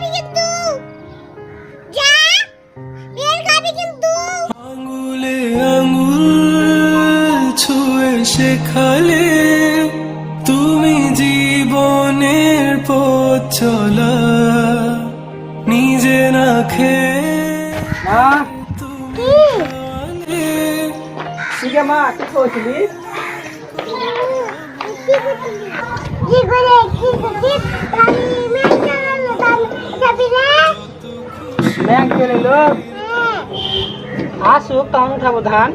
খাবি কিন্তু। যা বেল খাবি কিন্তু। আঙুলে আঙুল ছুঁয়ে শেখালে তুমি জীবনের পথ চলা নিজে না খেয়ে মা মা কি কইছিলি কি করে কি করে? ব্যাংক চলে লোক আসুক তখন উঠাবো ধান।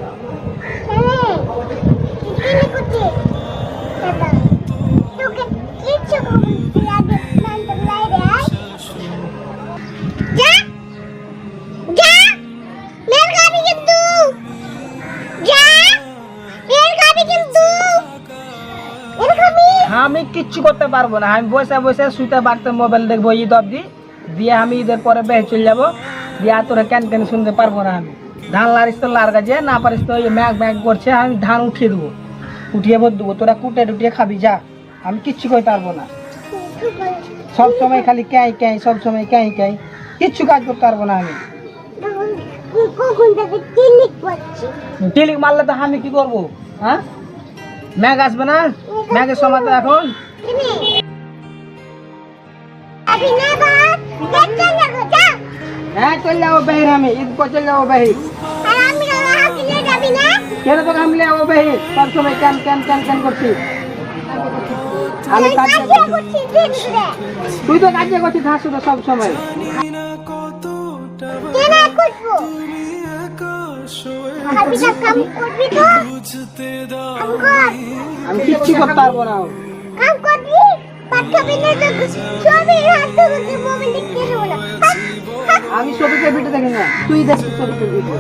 আমি কিচ্ছু করতে পারব না। আমি বসে বসে শুইতে বাড়তে মোবাইল দেখব ঈদ অব্দি দিয়ে আমি ঈদের পরে বেহে চলে যাব। দিয়ে তোরা ক্যান কেন শুনতে পারব না আমি। ধান লারিস তো লার গাছে না পারিস তো ওই ম্যাগ ম্যাগ করছে আমি ধান উঠিয়ে দেবো। উঠিয়ে ভর দেবো তোরা কুটে টুটিয়ে খাবি যা। আমি কিচ্ছু করতে পারব না। সব সময় খালি ক্যাই ক্যাই সব সময় ক্যাই ক্যাই। কিচ্ছু কাজ করতে পারব না আমি। টিলিক মারলে তো আমি কি করব? হ্যাঁ? ম্যাগ আসবে না? ম্যাগের সময় তো এখন। হ্যাঁ চলে যাব বেহির আমি। ঈদ করে চলে যাব বেহির। কেন তোকে আমি যাব বেহির? সব সময় ক্যান ক্যান ক্যান ক্যান করছি। আমি কাজ তুই তো কাজে করছিস হাসু তো সব সময়। আমি কিচ্ছু করতে পারব না। কাম করবি? পাট না তো ছবি হাত ধরে মোবাইল দেখতে দেবো না? আমি ছবিতে ভিডিও দেখি না? তুই ছবিতে ভিডিও।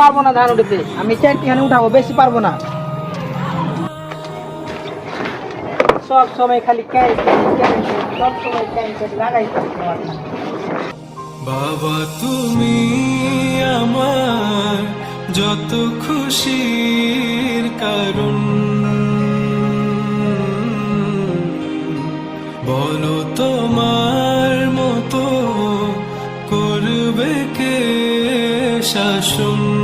পারব না ধান উঠেতে আমি চারটিখানে উঠাবো বেশি পারব না। সব সময় খালি সব সময় লাগাই বাবা, তুমি আমার যত খুশির কারণ। বলো তোমার মতো করবে কে শাসন?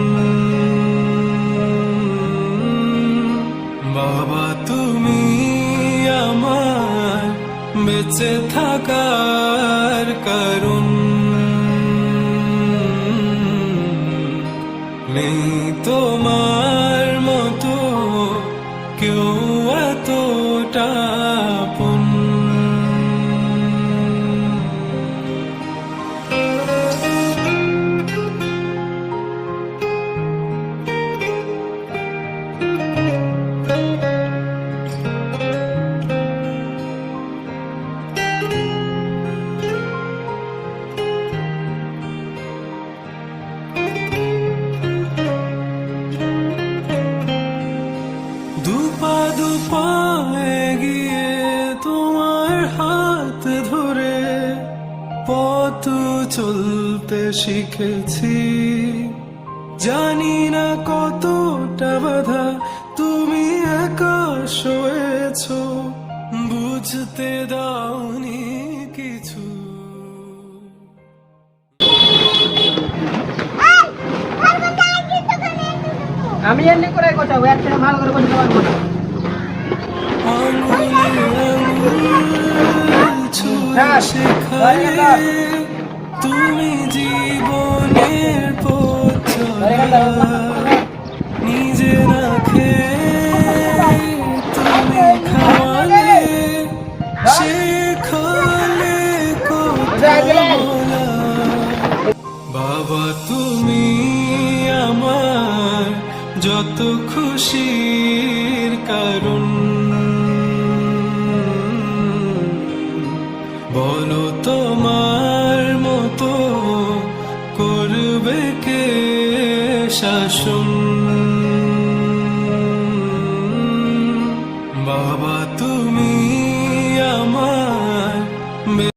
থাকার কারণ নেই তোমার মতো কেউ এগিয়ে তোমার হাত ধরে পথ চলতে শিখেছি। জানি না কতটা বাধা তুমি একা শোয়েছ বুঝতে দাওনি কিছু। আমি এমনি করে থেকে ভালো করে বলতে পারব না আঙুলে আঙুল ছুঁয়ে হ্যাঁ, শেখালে হয়ে গেল। তুমি জীবনের নিজে খেয়ে তুমি খাওয়ালে শেখালে বাবা তুমি আমার যত খুশির কারণ। 生。